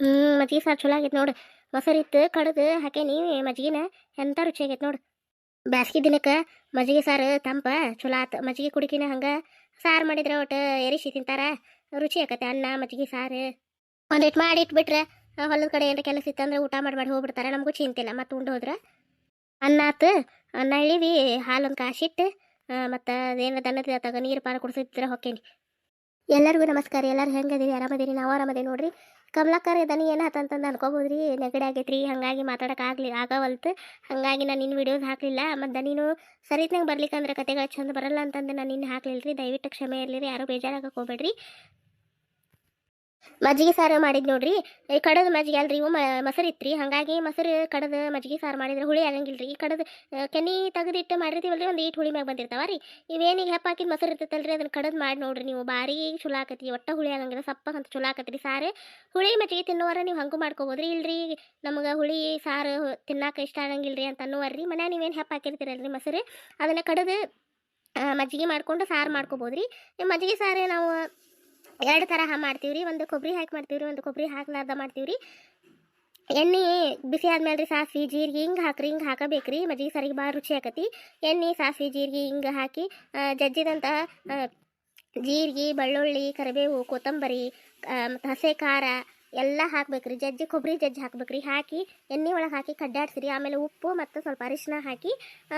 ಹ್ಞೂ ಮಜ್ಜಿಗೆ ಸಾರು ಚಲೋ ಆಗೈತೆ ನೋಡು. ಮೊಸರು ಇತ್ತು ಕಡ್ದು, ಹಾಕೇನಿ ಮಜ್ಜಿಗೆನ ಎಂಥ ರುಚಿ ಆಗೈತೆ ನೋಡು. ಬ್ಯಾಸ್ಗಿ ದಿನಕ್ಕೆ ಮಜ್ಜಿಗೆ ಸಾರು ತಂಪ ಚಲೋ ಆತು. ಮಜ್ಜಿಗೆ ಕುಡಿಕಿನ ಹಂಗೆ ಸಾರು ಮಾಡಿದ್ರೆ ಒಟ್ಟು ಎರಿಸಿ ತಿಂತಾರ. ರುಚಿ ಆಕತೆ ಅನ್ನ ಮಜ್ಜಿಗೆ ಸಾರು. ಒಂದಿಟ್ಟು ಮಾಡಿ ಇಟ್ಬಿಟ್ರೆ ಹೊಲದ ಕಡೆ ಏನಾರ ಕೆಲಸ ಇತ್ತಂದ್ರೆ ಊಟ ಮಾಡಿ ಮಾಡಿ ಹೋಗ್ಬಿಡ್ತಾರೆ. ನಮಗೂ ಚಿಂತಿಲ್ಲ ಮತ್ತೆ ಉಂಡು ಹೋದ್ರೆ ಅನ್ನ ಆತು. ಅನ್ನ ಇಳಿವಿ ಹಾಲೊಂದು ಕಾಸಿಟ್ಟು ಮತ್ತು ಅದೇನು ದನದ ನೀರು ಪಾರ ಕುಡಿಸಿದ್ರೆ ಹೊಕ್ಕೇನಿ. ಎಲ್ಲರಿಗೂ ನಮಸ್ಕಾರ. ಎಲ್ಲರೂ ಹೆಂಗದೀರಿ ಆರಾಮದೀರಿ? ನಾವು ಆರಾಮದೇ ನೋಡ್ರಿ. ಕಮಲಾಕರ್ ದನಿ ಏನಾತಂತಂದು ಅನ್ಕೋಬೋದ್ರಿ ನೆಗಡಿ ಆಗೈತ್ರಿ, ಹಾಗಾಗಿ ಆಗಲಿ ಆಗವಲ್ತು. ಹಾಗಾಗಿ ನಾನು ನಿನ್ನ ವಿಡಿಯೋಸ್ ಹಾಕಲಿಲ್ಲ. ಮತ್ತು ದನಿನು ಸರಿತ್ನಾಗ ಬರ್ಲಿಕ್ಕಂದ್ರೆ ಕತೆಗಳು ಚಂದ ಬರಲ್ಲ ಅಂತಂದು ನಾನು ನಿನ್ನ ಹಾಕ್ಲಿಲ್ಲ ರೀ ದಯವಿಟ್ಟು ಕ್ಷಮೆ ಇರಲಿ ಯಾರು ಬೇಜಾರಾಗಕ್ಕೆ ಹೋಗ್ಬೇಡ್ರಿ. ಮಜ್ಜಿಗೆ ಸಾರು ಮಾಡಿದ್ ನೋಡ್ರಿ. ಈ ಕಡದ ಮಜ್ಜಿಗೆ ಅಲ್ರಿ, ಇವು ಮೊಸರು ಇತ್ರಿ. ಹಾಗಾಗಿ ಮೊಸರು ಕಡದ ಮಜ್ಜಿಗೆ ಸಾರು ಮಾಡಿದ್ರೆ ಹುಳಿ ಆಗಂಗಿಲ್ಲ ರೀ ಈ ಕಡದ ಕೆನಿ ತೆಗೆದಿಟ್ಟು ಮಾಡಿರ್ತೀವಲ್ರಿ, ಒಂದು ಈಟ್ ಹುಳಿ ಮ್ಯಾಗ ಬಂದಿರ್ತಾವ ರೀ ಇವೇನಿಗೆ ಹೆಪ್ಪ ಹಾಕಿದ ಮೊಸರು ಇರ್ತೈತಲ್ರಿ, ಅದನ್ನ ಕಡದ ಮಾಡಿ ನೋಡ್ರಿ ನೀವು. ಭಾರಿ ಚಲೋ ಆಕತಿ ಒಟ್ಟ ಹುಳಿ ಆಗಂಗಿಲ್ಲ ಸಪ್ಪ ಅಂತ ಚಲೋ ಆಕತ್ರಿ ಸಾರು. ಹುಳಿ ಮಜ್ಜಿಗೆ ತಿನ್ನೋವರ ನೀವು ಹಂಗೂ ಮಾಡ್ಕೋಬೋದ್ರಿ. ಇಲ್ರಿ, ನಮಗೆ ಹುಳಿ ಸಾರು ತಿನ್ನಾಕ ಇಷ್ಟ ಆಗಂಗಿಲ್ಲ ರೀ ಅಂತ ಅನ್ನುವರ್ರಿ. ಮನ್ಯಾಗ ನೀವೇನು ಹೆಪ್ಪ ಹಾಕಿರ್ತೀರಲ್ರಿ ಮೊಸರು. ಅದನ್ನ ಕಡದು ಮಜ್ಜಿಗೆ ಮಾಡ್ಕೊಂಡು ಸಾರು ನಿಮ್ಮ ಮಜ್ಜಿಗೆ ಸಾರು ನಾವು ಎರಡು ತರಹ ಮಾಡ್ತೀವಿ ರೀ. ಒಂದು ಕೊಬ್ಬರಿ ಹಾಕಿ ಮಾಡ್ತೀವಿ ರೀ, ಒಂದು ಕೊಬ್ಬರಿ ಹಾಕ್ಲಾರ್ದ ಮಾಡ್ತೀವಿ ರೀ. ಎಣ್ಣೆ ಬಿಸಿ ಆದ್ಮೇಲೆ ರೀ, ಸಾಸಿವೆ, ಜೀರಿಗೆ ಹಿಂಗೆ ಹಾಕ್ರಿ ಹಿಂಗೆ ಹಾಕಬೇಕ್ರಿ ಮಜ್ಜಿಗೆ ಸರಿಗೆ ಭಾಳ ರುಚಿ ಆಕತಿ. ಎಣ್ಣೆ, ಸಾಸಿವೆ, ಜೀರಿಗೆ ಹಿಂಗೆ ಹಾಕಿ ಜಜ್ಜಿದಂಥ ಜೀರಿಗೆ, ಬೆಳ್ಳುಳ್ಳಿ, ಕರಿಬೇವು, ಕೊತ್ತಂಬರಿ ಮತ್ತು ಹಸೆ, ಖಾರ ಎಲ್ಲ ಹಾಕ್ಬೇಕ್ರಿ, ಜಜ್ಜಿ ಕೊಬ್ಬರಿ ಜಜ್ಜಿ ಹಾಕ್ಬೇಕ್ರಿ. ಹಾಕಿ, ಎಣ್ಣೆ ಒಳಗೆ ಹಾಕಿ ಕಡ್ಡಾಡ್ಸಿರಿ. ಆಮೇಲೆ ಉಪ್ಪು ಮತ್ತು ಸ್ವಲ್ಪ ಅರಿಶಿನ ಹಾಕಿ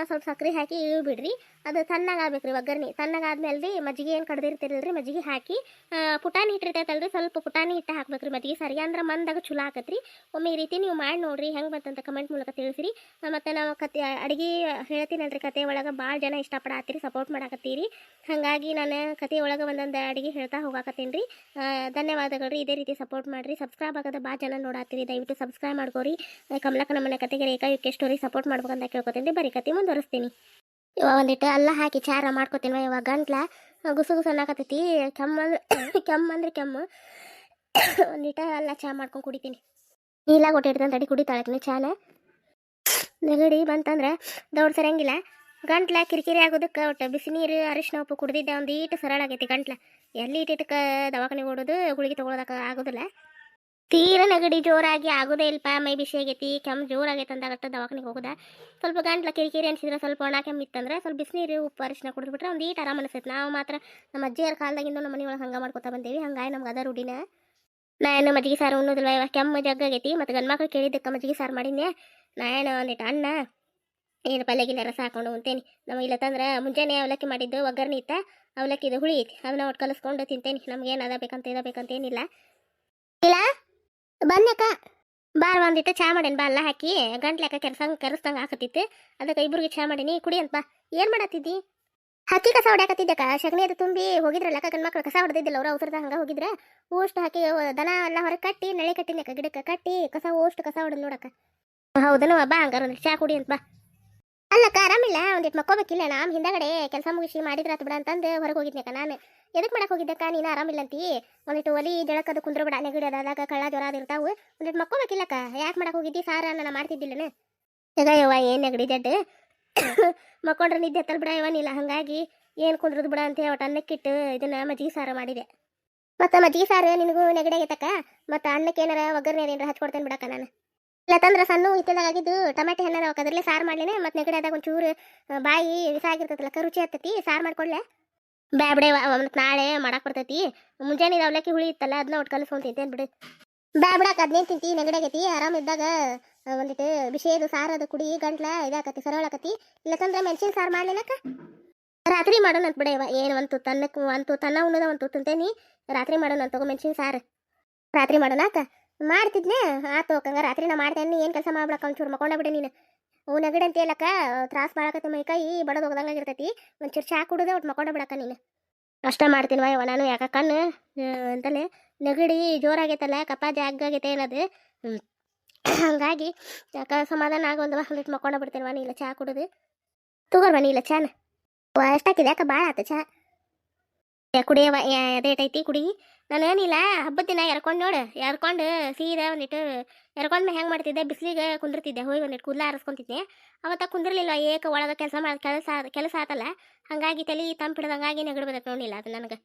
ಸ್ವಲ್ಪ ಸಕ್ಕರೆ ಹಾಕಿ ಇಳಿ ಬಿಡ್ರಿ ಅದು ತಣ್ಣಗೆ ಆಗ್ಬೇಕ್ರಿ ಒಗ್ಗರಣೆ. ತಣ್ಣಗೆ ಆದ್ಮೇಲೆ ರೀ ಮಜ್ಜಿಗೆ ಏನು ಕಡ್ದಿರ್ತಿರಲ್ರಿ? ಮಜ್ಜಿಗೆ ಹಾಕಿ ಪುಟಾಣಿ ಹಿಟ್ಟಿರ್ತೈತಲ್ರಿ ಸ್ವಲ್ಪ ಪುಟಾಣಿ ಹಿಟ್ಟು ಹಾಕ್ಬೇಕ್ರಿ ಮಜ್ಜಿಗೆ. ಸರಿ ಅಂದ್ರೆ ಮಂದಾಗ ಚಲೋ ಆಕತ್ರಿ. ಒಮ್ಮೆ ಈ ರೀತಿ ನೀವು ಮಾಡಿ ನೋಡ್ರಿ, ಹೆಂಗೆ ಬಂತಂತ ಕಮೆಂಟ್ ಮೂಲಕ ತಿಳಿಸಿರಿ. ಮತ್ತು ನಾವು ಕತೆ ಅಡುಗೆ ಹೇಳ್ತೀನಲ್ರಿ ಕತೆ ಒಳಗೆ. ಭಾಳ ಜನ ಇಷ್ಟಪಡತ್ತೀರಿ ಸಪೋರ್ಟ್ ಮಾಡಾಕತ್ತೀರಿ. ಹಾಗಾಗಿ ನಾನು ಕತೆ ಒಳಗೆ ಒಂದೊಂದು ಅಡುಗೆ ಹೇಳ್ತಾ ಹೋಗಾಕತ್ತೀನಿ ರೀ ಧನ್ಯವಾದಗಳು ರೀ ಇದೇ ರೀತಿ ಸಪೋರ್ಟ್ ಮಾಡಿರಿ ಸಬ್ಸ್ಕ್ರೈಬ್ ಆಗೋದು ಭಾಳ ಜನ ನೋಡಾತೀರಿ ದಯವಿಟ್ಟು ಸಬ್ಸ್ಕ್ರೈಬ್ ಮಾಡ್ಕೋರಿ. ಕಮಲಕ್ಕ ನಮ್ಮನೆ ಕತೆಗೆ ರೇಖಾ ಯುಕೆ ಸ್ಟೋರಿ ಸಪೋರ್ಟ್ ಮಾಡ್ಬೇಕಂತ ಕೇಳ್ಕೊತೀನಿ. ಬರಿ ಕತೆ ಮುಂದುವರಿಸ್ತೀನಿ ಇವಾಗ ಒಂದಿಟ್ಟು ಅಲ್ಲ ಹಾಕಿ, ಚಾರ ಮಾಡ್ಕೊತೀನಿ ಇವಾಗ ಗಂಟ್ಲ. ಗುಸು ಗುಸು ಅನ್ನಕತ್ತೈತಿ. ಕೆಮ್ಮ ಅಂದ್ರೆ ಕೆಮ್ಮ. ಒಂದಿಟ್ಟು ಅಲ್ಲ, ಚಾ ಮಾಡ್ಕೊಂಡು ಕುಡಿತೀನಿ. ನೀಲ ಕೊಟ್ಟಿಡ್ತಾನೆ ತಡಿ ಕುಡಿತಾಳಕ್ನಿ ಚಾನ. ನೆಗಡಿ ಬಂತಂದ್ರೆ ದೌಡ್ ಸರಂಗಿಲ್ಲ ಗಂಟ್ಲ ಕಿರಿಕಿರಿ ಆಗೋದಕ್ಕೆ ಒಟ್ಟು ಬಿಸಿ ನೀರು ಅರಿಶಿನ ಉಪ್ಪು ಕುಡ್ದಿದ್ದೆ ಒಂದು ಈಟು ಸರಳ ಆಗೈತಿ ಗಂಟ್ಲ. ಎಲ್ಲಿ ಇಟ್ಟಿಟ್ಟಕ್ಕೆ ದವಾಖಾನೆಗೆ ಓಡೋದು, ಗುಳಿಗೆ ತೊಗೊಳೋದಕ್ಕೆ ಆಗೋದಿಲ್ಲ. ತೀರ ನೆಗಡಿ ಜೋರಾಗಿ ಆಗೋದೇ ಇಲ್ಪ? ಮೈ ಬಿಸಿ ಆಗೈತಿ, ಕೆಮ್ಮು ಜೋರಾಗೈತೆ ಅಂದಾಗಟ್ಟ ದವಾಖಾನೆಗೆ ಹೋಗೋದ. ಸ್ವಲ್ಪ ಗಂಟ್ಲ ಕಿರಿಕಿರಿ ಅನ್ಸಿದ್ರೆ ಸ್ವಲ್ಪ ಒಣ ಕೆಮ್ಮು ಇತ್ತಂದ್ರೆ ಸ್ವಲ್ಪ ಬಿಸಿನೀರು, ಉಪ್ಪು ಅರಿಶಿನ ಕುಡಿದ್ಬಿಟ್ರೆ ಒಂದು ಈಟ್ ಆರಾಮ ಅನಿಸ್ತೈತೆ ನಾವು ಮಾತ್ರ ನಮ್ಮ ಅಜ್ಜಿಯರ ಕಾಲದಾಗಿಂದ ನಮ್ಮ ಮನೆಯೊಳಗೆ ಹಂಗೆ ಮಾಡ್ಕೊತಾ ಬಂದೇವಿ. ಹಂಗಾಗಿ ನಮ್ಗೆ ಅದ ರೂಢಿನ. ನಾನು ಮಜ್ಜಿಗೆ ಸಾರು ಉಣ್ಣೋದಿಲ್ಲ ಇವಾಗ? ಕೆಮ್ಮು ಜಗ್ಗಾಗೈತಿ ಮತ್ತು ಗಂಡ್ಮಕ್ಳು ಕೇಳಿದ್ದಕ್ಕೆ ಮಜ್ಜಿಗೆ ಸಾರು ಮಾಡಿದ್ನೆ ನಾನು ಒಂದಿಟ್ಟು ಅಣ್ಣ, ಏನು ಪಲ್ಯಗಿಲ್ಲ ರಸ ಹಾಕೊಂಡು ಉಂತೇನಿ ನಮಗೆ ಇಲ್ಲ ತಂದ್ರೆ ಮುಂಜಾನೆ ಅವಲಕ್ಕಿ ಮಾಡಿದ್ದು ಒಗ್ಗರಣೆ ಇತ್ತ? ಅವಲಕ್ಕಿದು ಹುಳಿ ಐತಿ. ಅದನ್ನ ಒಟ್ಟು ಕಲಿಸ್ಕೊಂಡು ತಿಂತೇನಿ. ನಮ್ಗೇನು ಅದ ಬೇಕಂತ ಇದ ಬೇಕಂತ ಏನಿಲ್ಲ. ಇಲ್ಲ. ಬಂದ್ಯಾಕ ಬಾರ್ ಒಂದಿಟ್ಟು ಚಾ ಮಾಡೇನಿ ಬಾ ಅಲ್ಲ ಹಾಕಿ. ಗಂಟ್ಲೆಕ್ಕ ಕೆರ್ಸಂಗ್ ಕೆರೆಸ್ದಂಗೆ ಹಾಕತ್ತಿತ್ತು ಅದಕ್ಕೆ ಇಬ್ಬರಿಗೆ ಚಾ ಮಾಡೀನಿ. ಕುಡಿ ಅಂತ ಬಾ. ಏನು ಮಾಡತ್ತಿದ್ದಿ ಹಕ್ಕಿ ಕಸ ಹೊಡ್ಯಾಕತ್ತಿದ್ದಕ್ಕ ಸಗಣಿ ಅದು ತುಂಬಿ ಹೋಗಿದ್ರಲ್ಲ ಗಂಡ್ ಮಕ್ಳು. ಕಸ ಹೊಡೆದಿದ್ದಿಲ್ಲ ಅವ್ರು. ಅವಸರದ ಹಂಗ ಹೋಗಿದ್ರೆ. ಓಷ್ಟು ಹಾಕಿ ದನ ಎಲ್ಲ ಹೊರಗೆ ಕಟ್ಟಿ, ನಳೆ ಕಟ್ಟಿನಕ್ಕ ಗಿಡಕ್ಕೆ ಕಟ್ಟಿ, ಕಸ ಓಷ್ಟು ಕಸ ಹೊಡೆದ್ ನೋಡಕ್ಕ ಹೌದನು ಬಾ ಹಂಗಾರ ಒಂದು ಚಾ ಕುಡಿ ಅಂತ ಬಾ. ಅಲ್ಲಕ್ಕ ಆರಾಮಿಲ್ಲ. ಒಂದಿಟ್ಟು ಮಕ್ಕೋಬೇಕಿಲ್ಲ ನಾನು. ಹಿಂದಗಡೆ ಕೆಲಸ ಮುಗಿಸಿ ಮಾಡಿದ್ರಾತ್ ಬಿಡ ಅಂತಂದು ಹೊರಗೆ ಹೋಗಿದ್ನಕ್ಕ ನಾನು. ಎದಕ್ಕೆ ಮಾಡಕ್ಕೆ ಹೋಗಿದ್ದಕ್ಕ? ನೀನು ಆರಾಮಿಲ್ಲಂತಿ ಒಂದಿಟ್ಟು ಒಲಿ ಜಳಕದು ಕುಂದ್ರ ಬಿಡ, ನೆಗಡಿ ಅದಾದಾಗ ಕಳ್ಳ ಜ್ವರ ಅದಿರ್ತಾವು ಒಂದಿಟ್ಟು ಮಕ್ಕೋಬೇಕಿಲ್ಲಕ್ಕ ಯಾಕೆ ಮಾಡಕ್ಕೆ ಹೋಗಿದ್ದಿ? ಸಾರ ನಾನು ಮಾಡ್ತಿದ್ದಿಲ್ಲನ? ಈಗ ಯವ್ವ, ಏನು ನೆಗಡಿ ಜಡ್ಡು? ಮಕ್ಕೊಂಡ್ರೆ ನಿದ್ದೆ ಹತ್ತಲ್ ಬಿಡ ಇವನಿಲ್ಲ ಹಾಗಾಗಿ ಏನು ಕುಂದ್ರದು ಬಿಡ ಅಂತ ಒಟ್ಟು ಅನ್ನಕ್ಕಿಟ್ಟು ಇದನ್ನ ಮಜ್ಜಿಗೆ ಸಾರು ಮಾಡಿದೆ. ಮತ್ತು ಮಜ್ಜಿಗೆ ಸಾರು ನಿನಗೂ ನೆಗಡಿ ಆಗೈತಕ್ಕ? ಮತ್ತು ಅನ್ನಕ್ಕೆ ಏನಾರ ಒಗ್ಗರಣೆ ಏನಾರ ಹಚ್ಕೊಡ್ತೇನೆ ಬಿಡಕ್ಕ ನಾನು? ಇಲ್ಲ ತಂದ್ರೆ ಸಣ್ಣ ಇತ್ತದಾಗಿದ್ದು ಟೊಮೆಟೊ ಹೆಣ್ಣಾರ ಅದರಲ್ಲೇ ಸಾರು ಮಾಡ್ಲೇನೆ, ಮತ್ತು ನೆಗಡಿ ಆದಾಗ ಒಂಚೂರು ಬಾಯಿ ಕರುಚಿ ರುಚಿ ಹತ್ತೈತಿ ಸಾರು ಮಾಡ್ಕೊಡ್ಲೆ? ಬ್ಯಾಬ್ಡೆ ಮತ್ತು ನಾಳೆ ಮಾಡಕ್ ಬರ್ತೈತಿ. ಮುಂಜಾನೆ ಅವಲಕ್ಕಿ ಹುಳಿ ಇತ್ತಲ್ಲ ಅದನ್ನ ಒಟ್ಟು ಕಲಿಸ್ಕೊಂಡು ತಿಂತೇನೆ ಬಿಡು ಬ್ಯಾಬ್ಡಾಕ ಅದನ್ನೇನು ತಿಂತಿ? ನೆಗಡಿ ಆಗೈತಿ ಆರಾಮಿದ್ದಾಗ ಒಂದಿಟ್ಟು ಬಿಸಿದು ಸಾರು ಅದು ಕುಡಿ, ಗಂಟ್ಲ ಇದಾಕತಿ ಸರಳ ಆಕತಿ ಇಲ್ಲ ತಂದ್ರೆ ಮೆಣಸಿನ ಸಾರು ಮಾಡ್ಲೇನಕ್ಕ? ರಾತ್ರಿ ಮಾಡೋಣ ಅಂತ ಬಿಡ ಇವ. ಏನು ಒಂದು ತನ್ನಕ್ಕೆ ಒಂದು ತನ್ನ ಉಣ್ಣದ ಒಂದು ತಿಂತೇನಿ ರಾತ್ರಿ ಮಾಡೋಣ ಅಂತ ತಗೋ ಮೆಣಸಿನ ಸಾರು. ರಾತ್ರಿ ಮಾಡೋಣ ಅಕ್ಕ? ಮಾಡ್ತಿದ್ನೆ ಆತು ಅಕ್ಕಂಗ ರಾತ್ರಿ ನಾ ಮಾಡ್ತೇನೆ ಏನು ಕೆಲಸ ಮಾಡ್ಬಿಡಕ್ಕ ಒಂಚೂರು ಮಕೊಂಡ ಬಿಡು ನೀನು. ಅವು ನೆಗಡಿ ಅಂತ ಹೇಳಕ್ಕ ತ್ರಾಸ ಬಾಳಕತ್ತಿ ಮೈ ಕೈ ಬಡದು ಹೋಗ್ದಂಗೆ ಇರ್ತೈತಿ ಒಂಚೂರು ಚಾ ಕುಡಿದೆ ಒಟ್ಟು ಮಕೊಂಡ ಬಿಡಕ್ಕ ನೀನು. ಅಷ್ಟ ಮಾಡ್ತೀನಿ ವಾಯ್ ನಾನು ಯಾಕ ಕಣ್ಣು ಅಂತಲೇ ನೆಗಡಿ ಜೋರಾಗೈತಲ್ಲ, ಕಪ್ಪ ಜಾಗಾಗೈತೆ ಏನದು. ಹಂಗಾಗಿ ಯಾಕ ಸಮಾಧಾನ ಆಗೋಲ್ದವ ಹಂಗಿಟ್ಟು ಮಕ್ಕೊಂಡ ಬಿಡ್ತೀನಿ ವಾ ಇಲ್ಲ ಚಾ ಕುಡಿದು. ತಗೋರ್ ವಾನಿ ಇಲ್ಲ ಚಾನ. ಎಷ್ಟಾಕಿದೆ ಯಾಕ ಭಾಳ ಆತ ಚಾ. ಕುಡಿಯವ ಅದೇಟೈತಿ ಕುಡಿ. ನಾನು ಏನಿಲ್ಲ ಹಬ್ಬದ ದಿನ ಎರ್ಕೊಂಡು ನೋಡು, ಎರ್ಕೊಂಡು ಸೀದಾ ಒಂದಿಟ್ಟು ಎರ್ಕೊಂಡ್ಮೆ ಹೆಂಗೆ ಮಾಡ್ತಿದ್ದೆ, ಬಿಸಿಲಿಗೆ ಕುಂದಿರ್ತಿದ್ದೆ, ಹೋಗಿ ಒಂದಿಟ್ಟು ಕೂದಲ ಆರಿಸ್ಕೊಂತಿದ್ದೆ. ಅವತ್ತ ಕುಂದಿರ್ಲಿಲ್ಲ ಏಕ ಒಳಗೆ ಕೆಲಸ ಮಾಡಿ, ಕೆಲಸ ಕೆಲಸ ಆತಲ್ಲ, ಹಂಗಾಗಿ ತಲೆ ತಂಪಿಡ್ದಂಗಾಗಿ ಹಂಗಾಗಿ ನೆಗಡಿ ನೋಡಿಲ್ಲ ಅದು ನನಗೆ.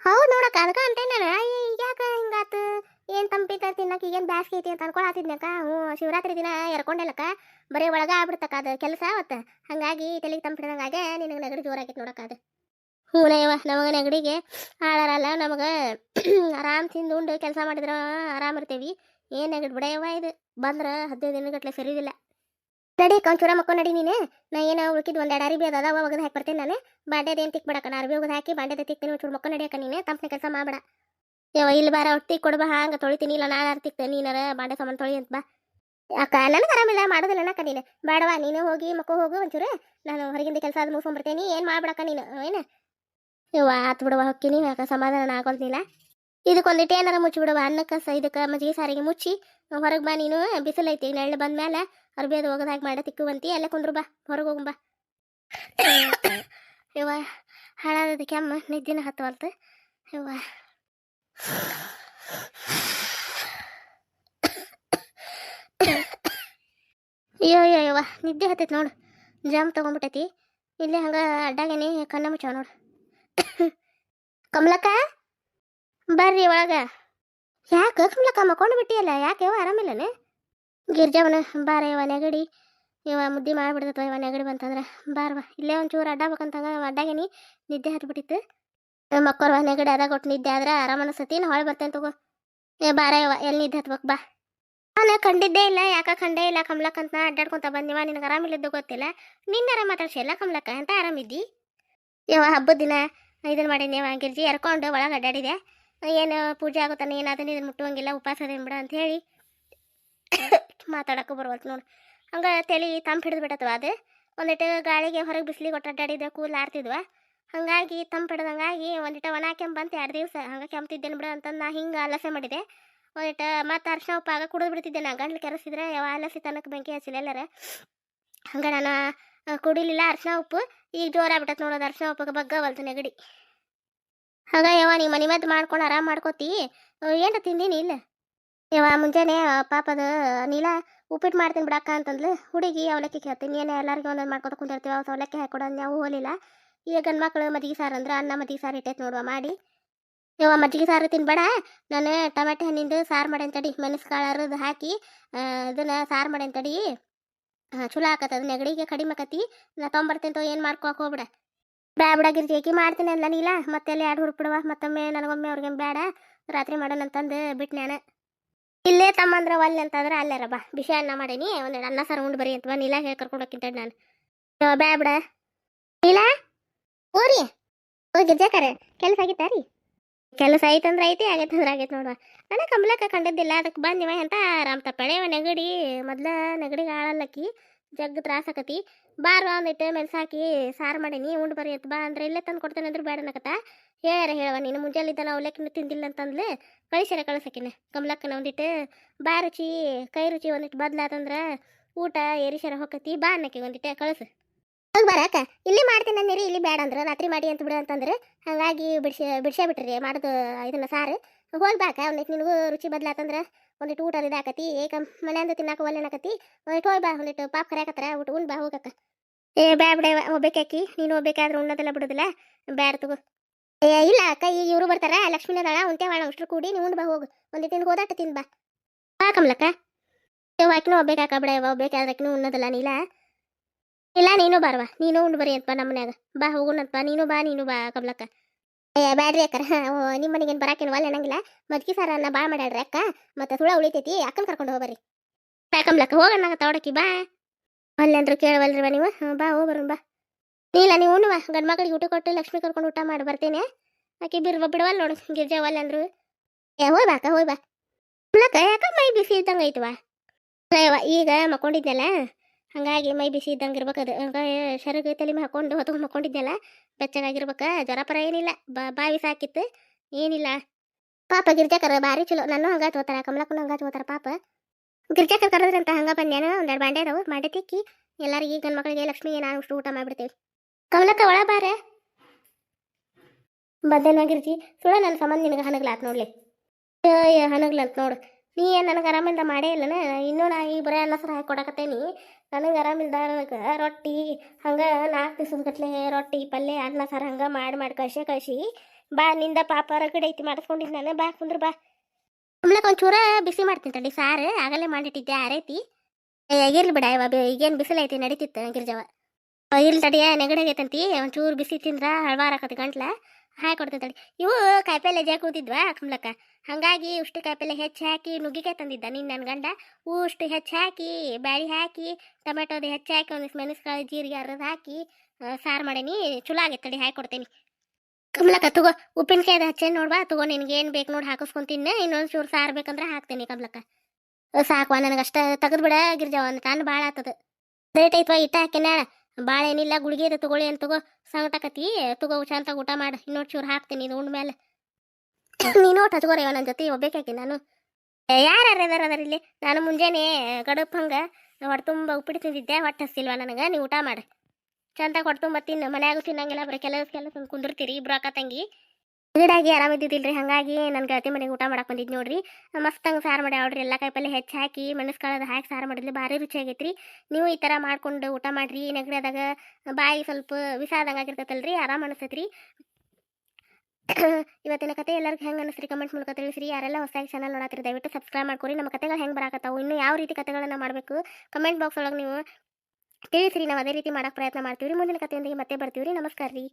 ಹೌದು ನೋಡಕ್ಕ ಅದಕ್ಕೆ ಅಂತೇನೆ ನಾನು ಯಾಕೆ ಹಿಂಗಾತು? ಏನು ತಂಪಿತ ತಿನ್ನಕ್ಕೆ ಈಗೇನು ಬ್ಯಾಸ್ಗೆ ಐತಿ ಅಂತ ಅನ್ಕೊಳತ್ತಿದ್ನಕ್ಕ ಹ್ಞೂ, ಶಿವರಾತ್ರಿ ದಿನ ಎರ್ಕೊಂಡೆಲ್ಲಕ್ಕ, ಬರೀ ಒಳಗೆ ಆಗ್ಬಿಡ್ತಕ್ಕ ಅದು ಕೆಲಸ ಅವತ್ತು. ಹಂಗಾಗಿ ತಲೆಗೆ ತಂಪಿಡ್ದಂಗಾಗೆ ನಿನಗೆ ನೆಗಡಿ ಜೋರಾಗೈತೆ ನೋಡಕ್ಕ ಅದು. ಹ್ಞೂನಯ್ಯವ ನಮಗ ನೆಗಡಿಗೆ ಹಾಳಾರಲ್ಲ, ನಮಗ ಆರಾಮ್ ತಿಂದು ಉಂಡು ಕೆಲಸ ಮಾಡಿದ್ರ ಆರಾಮ್ ಇರ್ತೇವಿ. ಏನ್ ನೆಗಡಿ ಬಿಡಯವ ಇದು? ಬಂದ್ರ ಹದಿನೈದು ದಿನಗಟ್ಲೆ ಸರಿದಿಲ್ಲ. ನಡಿ ಒಂಚೂರ ಮಕ್ಕ ನಡಿ ನೀನೆ. ನಾ ಏನೋ ಉಳ್ಕಿದ್ ಒಂದೆರಡು ಅರಿಬಿ ಅದಾವ, ಒಗದು ಹಾಕಿ ಬರ್ತೇನೆ ನಾನು. ಬಾಂಡೆದ ಏನು ತಿಕ್ ಬಿಡಕ್ಕ ನಾ ಅರ್ಬಿ ಒಗದು ಹಾಕಿ ಬಾಂಡೆದ ತಿಕ್ತೀನಿ ಒಂಚೂರು ಮಕ್ಕ ನಡಿಯಕ್ಕ ನೀನೆ. ತಂಪನೆ ಕೆಲಸ ಮಾಡಬೇಡ. ಯವ ಇಲ್ಲಿ ಬಾರ ಒಟ್ಟಿ ಕೊಡ್ಬ, ಹಾಂಗ ತೊಳಿತೀನಿ, ಇಲ್ಲ ನಾನು ಅರ್ತಿಕ್ತೆ ನೀನಾರ ಬಾಂಡೆ ಸಾಮಾನು ತೊಳಿ ಅಂತ ಬಾ. ಅಕ್ಕ, ನನಗೆ ಆರಾಮಿಲ್ಲ ಮಾಡೋದಿಲ್ಲ ಅಕ್ಕ ನೀನು. ಬೇಡವಾ, ನೀನು ಹೋಗಿ ಮಕ್ಕ ಹೋಗು ಒಂಚೂರು. ನಾನು ಹೊರಗಿಂದ ಕೆಲಸ ಅದು ಮುಗಿಸ್ಕೊಂಡ್ಬರ್ತೇನೆ ಏನು ಮಾಡ್ಬಿಡಕ್ಕ ನೀನು, ಏನು? ಯವ್ವ, ಆತ್ ಬಿಡುವ ಹೊಕ್ಕಿನಿ ಯಾಕೆ ಸಮಾಧಾನ ಆಗೋದಿಲ್ಲ ಇದಕ್ಕೊಂದಿಟ್ಟು ಏನಾರ ಮುಚ್ಚಿ ಬಿಡವ ಅನ್ನಕ್ಕೆ ಸ ಇದಕ್ಕೆ ಮಜ್ಜಿಗೆ ಸಾರಿಗೆ ಮುಚ್ಚಿ ಹೊರಗೆ ಬಾ ನೀನು, ಬಿಸಿಲು ಐತಿ ನೆಳ್ಳು ಬಂದ್ಮೇಲೆ ಅರ್ಬಿ ಅದು ಹೋಗದಾಗ ಮಾಡ, ತಿಕ್ಕುವಂತಿ ಎಲ್ಲ ಕುಂದ್ರು ಬಾ, ಹೊರಗೆ ಹೋಗು ಬಾ. ಯವ್ವ ಹಾಳಾದದ ಕೆಮ್ಮ ನಿದ್ದಿನ ಹತ್ತವಲ್ತ ಇವ ಅಯ್ಯೋ ಅಯ್ಯೋ ಇವ ನಿದ್ದೆ ಹತ್ತೈತಿ ನೋಡು, ಜಾಮ್ ತಗೊಂಬಿಟ್ಟೈತಿ, ಇಲ್ಲೇ ಹಂಗೆ ಅಡ್ಡಾಗೇನಿ, ಕಣ್ಣ ಮುಚ್ಚಾವ ನೋಡು. ಕಮಲಕ್ಕ? ಬರ್ರಿ ಒಳಗ. ಯಾಕೆ ಕಮಲಕ್ಕ ಮಕ್ಕೊಂಡು ಬಿಟ್ಟಿಯಲ್ಲ? ಯಾಕೆ ಆರಾಮಿಲ್ಲನೆ? ಗಿರ್ಜಾವನ, ಬಾರ ಇವ ನೆಗಡಿ. ಇವ ಮುದ್ದೆ ಮಾಡಿಬಿಡ್ತೈತ ಇವ ನೆಗಡಿ ಬಂತಂದ್ರೆ. ಬಾರ್ವ, ಇಲ್ಲೇ ಒಂಚೂರು ಅಡ್ಡಬೇಕಂತಂದ್ರೆ ಅಡ್ಡಾಗೇನಿ ನಿದ್ದೆ ಹತ್ಬಿಟ್ಟಿತ್ತು. ಮಕ್ಕಳ್ವ ನೆಗಡಿ ಅದ ಕೊಟ್ಟು ನಿದ್ದೆ ಆದ್ರೆ ಆರಾಮ ಅನಿಸ್ತತಿ. ನಾ ಹೊಳೆ ಬರ್ತೇನೆ ತಗೋ. ಏ ಬಾರ ಇವ ಎಲ್ಲಿ ನಿದ್ದೆ ಹತ್ಬೇಕು ಬಾ. ನಾನು ಕಂಡಿದ್ದೇ ಇಲ್ಲ, ಯಾಕೆ ಕಂಡೇ ಇಲ್ಲ ಕಮಲಕ್ಕ ಅಂತ ಅಡ್ಡಾಡ್ಕೊಂತ ಬಂದಿವ. ನಿನಗೆ ಆರಾಮಿಲ್ಲದ್ದು ಗೊತ್ತಿಲ್ಲ. ನಿನ್ನಾರ ಮಾತಾಡ್ಸಿಲ್ಲ ಕಮಲಕ್ಕ ಅಂತ ಆರಾಮಿದ್ದಿ? ಯಾವ ಹಬ್ಬದ ದಿನ ಇದನ್ನ ಮಾಡೀನಿ ಗಿರ್ಜಿ ಎರ್ಕೊಂಡು ಒಳಗೆ ಅಡ್ಡಾಡಿದೆ. ಏನು ಪೂಜೆ ಆಗುತ್ತಾನೆ ಏನಾದನ್ನ ಇದನ್ನು ಮುಟ್ಟುವಂಗಿಲ್ಲ, ಉಪವಾಸ ಅದೇನು ಬಿಡ ಅಂತ ಹೇಳಿ ಮಾತಾಡೋಕೆ ಬರುವಲ್ತು ನೋಡಿ. ಹಂಗೆ ತಲೆ ತಂಪು ಹಿಡಿದು ಬಿಡತ್ತವ ಅದು. ಒಂದಿಟ್ಟು ಗಾಳಿಗೆ ಹೊರಗೆ ಬಿಸಿಲಿಗೆ ಕೊಟ್ಟು ಅಡ್ಡಾಡಿದ್ದೆ ಕೂದಲು ಆರ್ತಿದ್ವ. ಹಂಗಾಗಿ ತಂಪು ಹಿಡ್ದಂಗಾಗಿ ಒಂದಿಟ್ಟು ಒಣ ಕೆಂಪು ಬಂತು ಎರಡು ದಿವಸ, ಹಂಗೆ ಕೆಂಪ್ತಿದ್ದೇನೆ ಬಿಡು ಅಂತಂದು ನಾ ಹಿಂಗೆ ಆಲಸ್ಯ ಮಾಡಿದೆ. ಒಂದಿಟ್ಟು ಮತ್ತೆ ಅರ್ಶಿನ ಉಪ್ಪಾಗ ಕುಡಿದು ಬಿಡ್ತಿದ್ದೆ ನಾ, ಗಂಟ್ಲು ಕೆರೆಸಿದ್ರೆ ಯಾವ ಆಲಸಿ ತನಕ ಬೆಂಕಿ ಹಚ್ಚಿಲ್ಲ ಎಲ್ಲರ ಹಂಗೆ ನಾನು ಕುಡಿಲಿಲ್ಲ ಅರ್ಶಿನ ಉಪ್ಪು, ಈಗ ಜೋರಾಗ್ಬಿಟ್ಟತ್ ನೋಡೋದು ಅರ್ಶಿನ ಬಗ್ಗ ಹೊಲ್ತು ನೆಗಡಿ. ಹಾಗ ಯವ್ವ, ನೀ ಮನೆ ಮದ್ದು ಮಾಡ್ಕೊಂಡು ಆರಾಮ್ ಮಾಡ್ಕೋತಿ. ಏನು ತಿಂದೀನಿ ಇಲ್ಲ ಯವಾ ಮುಂಜಾನೆ ಪಾಪದ ನೀಲ, ಉಪ್ಪಿಟ್ಟು ಮಾಡ್ತೀನಿ ಬಿಡಕ್ಕ ಅಂತಂದ್ಲು. ಹುಡುಗಿ ಅವಲಕ್ಕಿ ಕೇಳ್ತೀನಿ. ಏನೇ ಎಲ್ಲರಿಗೂ ಒಂದೊಂದು ಮಾಡ್ಕೊಂಡು ಕುಂದಿರ್ತೀವಿ ಅವತ್ತು ಅವಲಕ್ಕಿ ಹಾಕೊಡೋದು ನಾವು ಹೋಲಿಲ್ಲ ಈಗ ಗಂಡು ಮಕ್ಕಳು ಮಜ್ಜಿಗೆ ಸಾರು ಅಂದ್ರೆ, ಅನ್ನ ಮಜ್ಜಿಗೆ ಸಾರು ಇಟ್ಟೈತೆ ನೋಡುವ, ಮಾಡಿ. ಯವ್ವ, ಮಜ್ಜಿಗೆ ಸಾರು ತಿನ್ಬೇಡ. ನಾನು ಟೊಮೆಟೊ ಹಣ್ಣಿಂದು ಸಾರು ಮಾಡಿ ತಡಿ ಮೆಣಸು ಅರದು ಹಾಕಿ ಇದನ್ನ ಸಾರು ಮಾಡೇನ್ ತಡಿ. ಆ, ಚಲೋ ನೆಗಡಿಗೆ ಕಡಿಮೆ ಆಕತಿ. ನಾ ತೊಂಬರ್ತೇನೆ ತೋ ಏನು ಮಾಡ್ಕೋಕ್ ಹೋಗ್ಬಿಡ. ಬ್ಯಾ ಬಿಡ ಮಾಡ್ತೀನಿ ಅಲ್ಲ ನೀಲ. ಮತ್ತೆ ಅಲ್ಲಿ ಎರಡು ಹುರುಪಿಡುವ. ಮತ್ತೊಮ್ಮೆ ನನಗೊಮ್ಮೆ ಅವ್ರಿಗೆ ಬೇಡ ರಾತ್ರಿ ಮಾಡೋಣ ಅಂತಂದು ಬಿಟ್ಟು ನಾನು ಇಲ್ಲೇ ತಮ್ಮಂದ್ರ ಒಲ್ಲೆ ಅಂತಂದ್ರೆ ಅಲ್ಲೇ ಬಾ. ಬಿಸಿ ಅನ್ನ ಮಾಡೀನಿ. ಒಂದೆರಡು ಅನ್ನ ಸಾರು ಉಂಡು ಬರಿ ಅಂತ ಬಾ ನೀಲ ಹೇಳಿ ಕರ್ಕೊಂಡು ಹೋಗ್ತಿಂತ ನಾನು. ಬ್ಯಾ ಬಿಡ. ನೀಲ? ಓರಿ ಓ ಗಿರ್ಜಾಕರ ಕೆಲಸ ಆಗಿತ್ತಾ ರೀ? ಕೆಲಸ ಆಯ್ತಂದ್ರೆ ಐತಿ ಆಗೈತಂದ್ರೆ ಆಗೈತೆ ನೋಡುವ. ನಾನು ಕಮಲಕ್ಕ ಕಂಡಿದ್ದಿಲ್ಲ ಅದಕ್ಕೆ ಬಂದಿವ ಅಂತ ಆರಾಮ್ ತಪ್ಪಳೆ ನೆಗಡಿ, ಮೊದ್ಲ ನೆಗಡಿಗೆ ಆಳಲ್ಲಕ್ಕಿ ಜಗ್ ತ್ರಾಸ ಆಕತಿ. ಬಾರ್ವಾ ಒಂದಿಟ್ಟು ಮೆಣಸಾಕಿ ಸಾರು ಮಾಡೀನಿ, ಉಂಡು ಬರೀ ಬಾ ಅಂದ್ರೆ ಇಲ್ಲೇ ತಂದು ಕೊಡ್ತೇನೆ ಅಂದ್ರೆ ಬೇಡ ಅನ್ನಕತ್ತ. ಹೇಳ್ಯಾರ ಹೇಳವ, ನೀನು ಮುಂಜಾನೆ ಇದ್ದಾನ ಅವಲಕ್ಕಿನೂ ತಿಂದಿಲ್ಲ ಅಂತಂದ್ಲೆ, ಕಳಿಸ್ಯಾರ ಕಳಿಸಕಿನ ಕಮಲಕ್ಕನ ಒಂದಿಟ್ಟು ಬಾ ರುಚಿ, ಕೈ ರುಚಿ ಒಂದಿಟ್ಟು ಬದ್ಲಾತಂದ್ರೆ ಊಟ ಏರಿಸ್ಯಾರ ಹೊಕ್ಕತಿ ಬಾ ಅನ್ನಕ್ಕೆ ಒಂದಿಟ್ಟು ಕಳಿಸು. ಹೋಗಿ ಬರಾಕ ಇಲ್ಲಿ ಮಾಡ್ತೀನಿ ಅಂದಿರಿ, ಇಲ್ಲಿ ಬೇಡ ಅಂದ್ರೆ, ರಾತ್ರಿ ಮಾಡಿ ಅಂತ ಬಿಡು ಅಂತಂದ್ರೆ. ಹಾಗಾಗಿ ಬಿಡ್ಸಿ ಬಿಡ್ಸೇ ಬಿಟ್ರಿ, ಮಾಡೋದು ಇದನ್ನ ಸಾರು. ಹೋಗಿ ಬಾಕ ಒಂದಿಟ್ಟು ನಿನಗೂ ರುಚಿ ಬದ್ಲಾತಂದ್ರೆ ಒಂದಿಟ್ಟು ಊಟ ಇದಾಕತಿ, ಏಕ ಮನೆಯಿಂದ ತಿನ್ನಾಕ ಒಲ್ಲೆನಾಕತಿ ಒಂದಿಟ್ಟು ಹೋಗಿ ಬಾ ಒಂದಿಟ್ಟು ಪಾಪ ಕರ್ಯಾಕತ್ತಾರ ಊಟ ಉಣ್ ಬಾ, ಹೋಗಕ್ಕ. ಏ ಬ್ಯಾ ಬಿಡ ಹೋಗ್ಬೇಕಾಕಿ ನೀನು ಹೋಗ್ಬೇಕಾದ್ರೆ ಉಣ್ಣೋದಿಲ್ಲ ಬಿಡೋದಿಲ್ಲ, ಬ್ಯಾಡ ತಗೋ. ಏ, ಇಲ್ಲ, ಅಕ್ಕ ಈಗ ಇವರು ಬರ್ತಾರ ಲಕ್ಷ್ಮೀ ಅದಾಳ ಉಂಟೆ ಮಾಡ ಅಷ್ಟ್ರು ಕೂಡಿ ನೀವು ಉಂಡ್ ಬಾ, ಹೋಗು ಒಂದಿಟ್ಟು ನಿನ್ಗೆ ಹೋದಾಟ ತಿನ್ ಬಾ. ಬಾ ಕಮ್ಲಕ್ಕ. ಆಕಿನೂ ಹೋಗ್ಬೇಕಾಕ ಬಿಡ ಹೋಗ್ಬೇಕಾದ್ರೆ ಆಕಿನೂ ಉಣ್ಣೋದಿಲ್ಲ ನೀಲ. ಇಲ್ಲ, ನೀನು ಬಾರ್ವಾ ನೀನು ಉಂಡು ಬರೀ ಅಂತ ನಮ್ಮ ಮನ್ಯಾಗ. ಬಾ ಹೋಗುಣಂತ ನೀನು ಬಾ ನೀನು ಬಾ, ಕಮ್ಲಕ್ಕ. ಏ, ಬ್ಯಾಡ್ರಿ ಅಕ್ಕರ ನಿಮ್ಮ ಮನೆಗೇನು ಬರಾಕೇನು ಒಲ್ಲ ಅನ್ನಂಗಿಲ್ಲ. ಮಜ್ಗಿ ಸಾರನ್ನ ಭಾಳ ಮಾಡ್ಯಾಡ್ರಿ ಅಕ್ಕ. ಮತ್ತೆ ಸುಳ ಉಳಿತೈತಿ, ಅಕ್ಕನ ಕರ್ಕೊಂಡು ಹೋಗ್ಬರ್ರಿ. ಪ್ಯಾಕಮ್ಲಕ್ಕ ಹೋಗಣ್ಣ ಹೋಗೋಣ ತೋಡಕಿ ಬಾ. ಅಲ್ಲೇ ಅಂದ್ರು ಕೇಳವಲ್ರಿ ಬಾ ನೀವು. ಬಾ ಹೋಗ್ಬರೋಣ ಬಾ. ಇಲ್ಲ ನೀವು ಉಣ್ಣುವ ಗಂಡು ಮಕ್ಳಿಗೆ ಊಟ ಕೊಟ್ಟು ಲಕ್ಷ್ಮಿ ಕರ್ಕೊಂಡು ಊಟ ಮಾಡಿ ಬರ್ತೇನೆ. ಆಕೆ ಬಿರ್ವ ಬಿಡವಲ್ಲ ನೋಡು, ಗಿರ್ಜಾ ಒಲ್ಲ ಅಂದ್ರು. ಏ ಹೋಯ್ ಬಾಕ ಹೋಯ್ ಬಾ. ಯಾಕ ಮೈ ಬಿಸಿ ಇದ್ದಂಗೆ ಐತವಾ? ಈಗ ಮಕ್ಕೊಂಡಿದ್ನಲ್ಲ? ಹಂಗಾಗಿ ಮೈ ಬಿಸಿ ಇದ್ದಂಗೆ ಇರ್ಬೇಕದು. ಹಂಗಾಗಿ ಶರಗ ತಲೆ ಮೇಲೆ ಹಾಕೊಂಡು ಹೊತ್ಕೊಂಡು ಮಕ್ಕೊಂಡಿದ್ದೆಲ್ಲ ಬೆಚ್ಚಗಾಗಿರ್ಬೇಕ ಜ್ವರ ಪರ ಏನಿಲ್ಲ ಬಾವಿ ಸಾಕಿತ್ತು, ಏನಿಲ್ಲ. ಪಾಪ ಗಿರ್ಜಾಕರ ಭಾರಿ ಚಲೋ ನಾನು ಹಂಗ ತೋತಾರ ಕಮಲಕ್ಕೂ ಹಂಗ ತೋತಾರ ಪಾಪ. ಗಿರ್ಜಾಕರ್ ಕರೆದ್ರಂತ ಹಂಗ ಬಂದ್ಯಾನ, ಒಂದೆರಡು ಬಾಂಡೆ ಅದಾವು, ಬಾಂಡೆ ತಿಕ್ಕಿ ಎಲ್ಲರಿಗೆ ಗಂಡು ಮಕ್ಕಳಿಗೆ ಲಕ್ಷ್ಮಿಗೆ ನಾನು ಅಷ್ಟು ಊಟ ಮಾಡಿಬಿಡ್ತೇವೆ. ಕಮಲಕ್ಕ ಒಳ ಬಾರೆ. ಗಿರ್ಜಿ ಸುಳ ನನ್ನ ಸಂಬಂಧ ನಿನಗೆ ಹನಗ್ಲಾತ್ ನೋಡ್ಲಿ. ಹನಗ್ಲಂತ ನೋಡು. ನೀ ಏನು ನನಗೆ ಆರಾಮಿಂದ ಮಾಡೇ ಇಲ್ಲನ? ಇನ್ನೂ ನಾ ಈ ಬರೀ ಅನ್ನ ಸರ ಹಾಕಿ ಕೊಡಕತ್ತೇನಿ. ನನಗೆ ಆರಾಮಿಲ್ದ ನನಗೆ. ರೊಟ್ಟಿ. ಹಂಗೆ ನಾಲ್ಕು ದಿವ್ಸದ ಗಟ್ಲೆ ರೊಟ್ಟಿ, ಪಲ್ಯ, ಅನ್ನ, ಸಾರು ಹಂಗೆ ಮಾಡಿ ಮಾಡಿ, ಕಳ್ಸಿ ಕಳ್ಸಿ. ಬಾ, ನಿಂದ ಪಾಪ ಹೊರಗಡೆ ಐತಿ ಮಾಡಿಸ್ಕೊಂಡಿದ್ದು ನಾನು. ಬಾ, ಕುಂದ್ರ ಬಾ. ಕುಂಬ್ಳಕ್ಕೆ ಒಂಚೂರ ಬಿಸಿ ಮಾಡ್ತೀನಿ ತಡಿ. ಸಾರು ಆಗಲೇ ಮಾಡಿಟ್ಟಿದ್ದೆ, ಆರೈತಿ. ಇರ್ಲಿ ಬಿಡ ಇವ ಈಗೇನು ಬಿಸಿಲು ಐತಿ, ನಡೀತಿತ್ತು ಗಿರ್ಜವ ಇರ್ಲಿ ತಡಿಯ ನೆಗಡಿ ಆಗೈತಂತಿ. ಒಂಚೂರು ಬಿಸಿ ತಿಂದ್ರ ಹಳವಾರ ಆಕತಿ ಗಂಟ್ಲ. ಹಾಕಿ ಕೊಡ್ತಿದ್ದಾಳೆ ಇವು ಕಾಯಿಪಲ್ಲೆ ಜಾ ಕೂತಿದ್ವಾ ಕಮಲಕ್ಕ? ಹಾಗಾಗಿ ಉಷ್ಟು ಕಾಯಿಪಲ್ಲೆ ಹೆಚ್ಚು ಹಾಕಿ ನುಗ್ಗಿಕಾಯಿ ತಂದಿದ್ದ ನೀನು ನನ್ನ ಗಂಡ. ಉಷ್ಟು ಹೆಚ್ಚು ಹಾಕಿ ಬ್ಯಾಳಿ ಹಾಕಿ, ಟೊಮೆಟೊದು ಹೆಚ್ಚು ಹಾಕಿ ಒಂದಿಷ್ಟು ಮೆಣಸ್ಕಾಳು, ಜೀರಿಗೆ ಅರ್ಧ ಹಾಕಿ ಸಾರು ಮಾಡೀನಿ. ಚಲೋ ಆಗೈತೆ ತಡಿ ಹಾಕಿ ಕೊಡ್ತೀನಿ. ಕಮ್ಲಕ್ಕ ತಗೋ, ಉಪ್ಪಿನಕಾಯ್ದು ಹಚ್ಚೇನು ನೋಡ್ಬಾ ತಗೋ, ನಿನ್ಗೆ ಏನು ಬೇಕು ನೋಡಿ ಹಾಕಿಸ್ಕೊಂತೀನಿ ಇನ್ನೊಂದು ಚೂರು ಸಾರು ಬೇಕಂದ್ರೆ ಹಾಕ್ತೀನಿ ಕಮಲಕ್ಕ. ಸಾಕ್ವಾ ನನಗೆ ಅಷ್ಟು ತೆಗೆದ್ಬಿಡ ಗಿರ್ಜಾವ ಒಂದು ಕಣ್ಣು ಭಾಳ ಆತದ. ರೇಟ್ ಐತ್ವಾ, ಇಟ್ಟ ಹಾಕಿನ ಭಾಳ ಏನಿಲ್ಲ ಗುಳಿಗೆ ಇದೆ ತಗೊಳ್ಳಿ ಅಂತ ತಗೋ ಸಂಗಟಕತಿ ತಗೋ ಚಂದ ಊಟ ಮಾಡಿ ಇನ್ನೊಂದು ಚೂರು ಹಾಕ್ತೀನಿ ಇದು ಉಂಡ ಮೇಲೆ ನೀನು ಹಚ್ಕೋರಿ ನನ್ನ ಜೊತೆ ಒಬ್ಬೇಕಾಕಿ ನಾನು. ಯಾರು ಅದಾರ ಅದಾರ ಇಲ್ಲಿ? ನಾನು ಮುಂಜಾನೆ ಗಡಪ್ ಹಂಗೆ ಹೊಟ್ಟೆ ತುಂಬ ಉಪ್ಪಿಟ್ಟು ತಿಂದಿದ್ದೆ ಹೊಟ್ಟೆ ಹಸಿಲ್ವ ನನಗೆ? ನೀವು ಊಟ ಮಾಡಿ. ಚಂದ ತುಂಬ ತಿನ್ನು ಮನ್ಯಾಗೂ ತಿನ್ನಂಗಿಲ್ಲ ಬರೀ ಕೆಲಸ ಕೆಲಸ ಕುಂದಿರ್ತೀರಿ ಇಬ್ರು ಅಕ್ಕ ತಂಗಿ. ಗಿಡಾಗಿ ಆರಾಮಿದ್ದಿದ್ದಿಲ್ರಿ. ಹಾಗಾಗಿ ನನ್ನ ಗೆಳತಿ ಮನೆಗೆ ಊಟ ಮಾಡಕ್ಕೆ ಬಂದಿದ್ದು ನೋಡ್ರಿ. ಮಸ್ತ್ ಹಂಗೆ ಸಾರು ಮಾಡಿ ಅವ್ರಿ ಎಲ್ಲ ಕಾಯಿಪಲ್ಲೆ ಹೆಚ್ಚು ಹಾಕಿ ಮೆಣಸ್ಕಾಳದ ಹಾಕಿ ಸಾರು ಮಾಡಿದ್ಲಿ ಭಾರಿ ರುಚಿ ಆಗೈತ್ರಿ. ನೀವು ಈ ಥರ ಮಾಡ್ಕೊಂಡು ಊಟ ಮಾಡ್ರಿ. ನೆಗಡಿಯಾದಾಗ ಬಾಯಿ ಸ್ವಲ್ಪ ವಿಷಾದಂಗ ಆಗಿರ್ತೈತಲ್ಲ ರೀ ಆರಾಮ್ ಅನಿಸ್ತೈತ್ರಿ ಇವತ್ತಿನ ಕತೆ ಎಲ್ಲರಿಗೂ ಹೆಂಗೆ ಅನಿಸ್ರಿ ಕಮೆಂಟ್ಸ್ ಮೂಲಕ ತಿಳಿಸ್ರಿ. ಯಾರೆಲ್ಲ ಹೊಸದಾಗಿ ಚಾನಲ್ ನೋಡತ್ತೀರಿ ದಯವಿಟ್ಟು ಸಬ್ಸ್ಕ್ರೈಬ್ ಮಾಡ್ಕೊರಿ. ನಮ್ಮ ಕತೆಗಳು ಹೆಂಗೆ ಬರಾಕತ್ತಾವು? ಇನ್ನು ಯಾವ ರೀತಿ ಕತೆಗಳನ್ನು ಮಾಡಬೇಕು? ಕಮೆಂಟ್ ಬಾಕ್ಸ್ ಒಳಗೆ ನೀವು ತಿಳಿಸ್ರಿ. ನಾವು ಅದೇ ರೀತಿ ಮಾಡೋಕ್ಕೆ ಪ್ರಯತ್ನ ಮಾಡ್ತೀವಿ ರೀ ಮುಂದಿನ ಕತೆಯೊಂದಿಗೆ ಮತ್ತೆ ಬರ್ತೀವಿ ರೀ ನಮಸ್ಕಾರ ರೀ